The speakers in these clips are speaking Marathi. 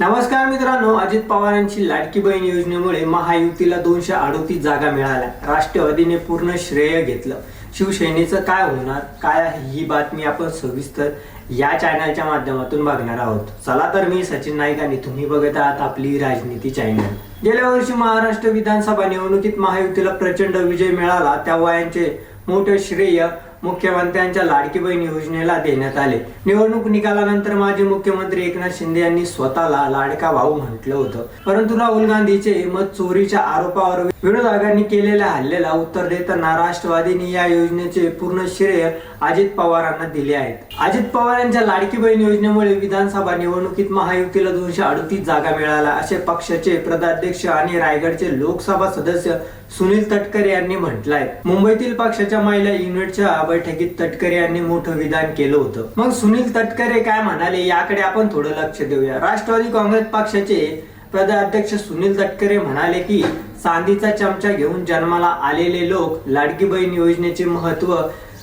नमस्कार मित्रांनो अजित पवारांची लाडकी बहीण योजनेमुळे महायुतीला दोनशे अडोतीस जागा मिळाल्या. राष्ट्रवादीने पूर्ण श्रेय घेतलं. शिवसेनेचं काय होणार काय आहे ही बातमी आपण सविस्तर या चॅनलच्या माध्यमातून बघणार आहोत. चला तर मी सचिन नाईक आणि तुम्ही बघत आहात आपली राजनीती चॅनल गेल्या वर्षी महाराष्ट्र विधानसभा निवडणुकीत महायुतीला प्रचंड विजय मिळाला. तेव्हा यांचे मोठे श्रेय मुख्यमंत्र्यांच्या लाडकी बहीण योजनेला देण्यात आले. निवडणूक निकालानंतर माजी मुख्यमंत्री एकनाथ शिंदे यांनी स्वतःला लाडका भाऊ म्हटलं होतं. परंतु राहुल गांधीचे मत चोरीच्या आरोपावर विरोधकांनी केलेल्या हल्ल्याला उत्तर देताना राष्ट्रवादीने या योजनेचे पूर्ण श्रेय अजित पवारांना दिले आहेत. अजित पवार यांच्या लाडकी बहीण योजनेमुळे विधानसभा निवडणुकीत महायुतीला दोनशे अडतीस जागा मिळाल्या असे पक्षाचे प्रदेशाध्यक्ष आणि रायगडचे लोकसभा सदस्य सुनील तटकरे यांनी म्हटलंय. मुंबईतील पक्षाच्या महिला युनिटच्या बैठकीत तटकरे यांनी मोठं विधान केलं होतं. मग सुनील तटकरे काय म्हणाले याकडे आपण थोडं लक्ष देऊया. राष्ट्रवादी काँग्रेस पक्षाचे प्रदेशाध्यक्ष सुनील तटकरे म्हणाले की चांदीचा चमचा घेऊन जन्माला आलेले लोक लाडकी बहीण योजनेचे महत्त्व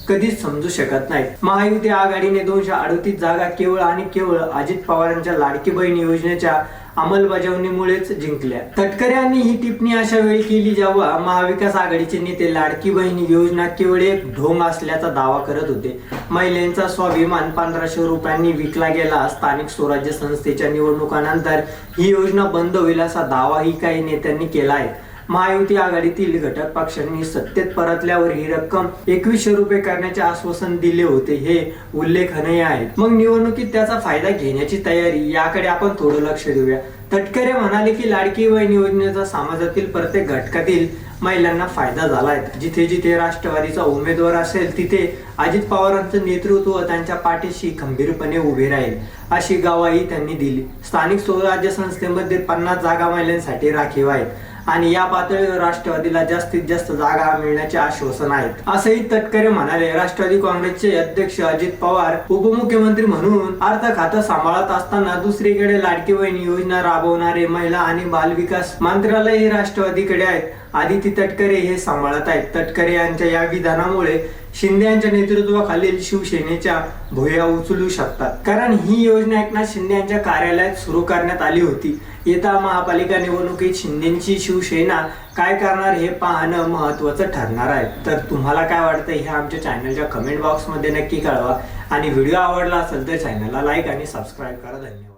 कधीच समजू शकत नाही महायुती आघाडीने दोनशे अडतीस जागा केवळ आणि केवळ अजित पवारांच्या लाडकी बहीण योजनेच्या अंमलबजावणीमुळेच जिंकल्या. तटकऱ्यांनी ही टिप्पणी अशा वेळी केली जेव्हा महाविकास आघाडीचे नेते लाडकी बहीण योजना केवळ एक ढोंग असल्याचा दावा करत होते. महिलांचा स्वाभिमान पंधराशे रुपयांनी विकला गेला. स्थानिक स्वराज्य संस्थेच्या निवडणुकानंतर ही योजना बंद होईल असा दावाही काही नेत्यांनी केला आहे. महायुती आघाडीतील घटक पक्षांनी सत्तेत परतल्यावर ही रक्कम एकवीसशे रुपये करण्याचे आश्वासन दिले होते हे उल्लेखनीय आहे. मग निवडणुकीत त्याचा फायदा घेण्याची तयारी याकडे आपण थोडं लक्ष देऊया. तटकरे म्हणाले की लाडकी बहीण योजनेचा समाजातील प्रत्येक घटकातील महिलांना फायदा झालाय. जिथे जिथे राष्ट्रवादीचा उमेदवार असेल तिथे अजित पवारांचं नेतृत्व त्यांच्या पाठीशी खंबीरपणे उभे राहील अशी गवाही त्यांनी दिली. स्थानिक स्वराज्य संस्थेमध्ये पन्नास जागा महिलांसाठी राखीव आहेत. आणि या पातळीवर राष्ट्रवादीला जास्तीत जास्त जागा मिळण्याचे आश्वासन आहेत. असंही तटकरे म्हणाले. राष्ट्रवादी काँग्रेसचे अध्यक्ष अजित पवार उपमुख्यमंत्री म्हणून अर्थ खातं सांभाळत असताना दुसरीकडे लाडकी बहीण योजना राबवणारे महिला आणि बालविकास मंत्रालय हे राष्ट्रवादीकडे आहेत. आदिती तटकरे हे सांभाळत आहेत. तटकरे यांच्या या विधानामुळे शिंदे यांच्या नेतृत्वाखालील शिवसेनेच्या भुया उचलू शकतात. कारण ही योजना एकनाथ शिंदे यांच्या कार्यालयात सुरू करण्यात आली होती. येत्या महापालिका निवडणुकीत शिंदेची शिवसेना काय करणार हे पाहणं महत्वाचं ठरणार आहे. तर तुम्हाला काय वाटतं हे आमच्या चॅनलच्या कमेंट बॉक्समध्ये नक्की कळवा. आणि व्हिडिओ आवडला असेल तर चॅनलला लाईक आणि सबस्क्राईब करा. धन्यवाद.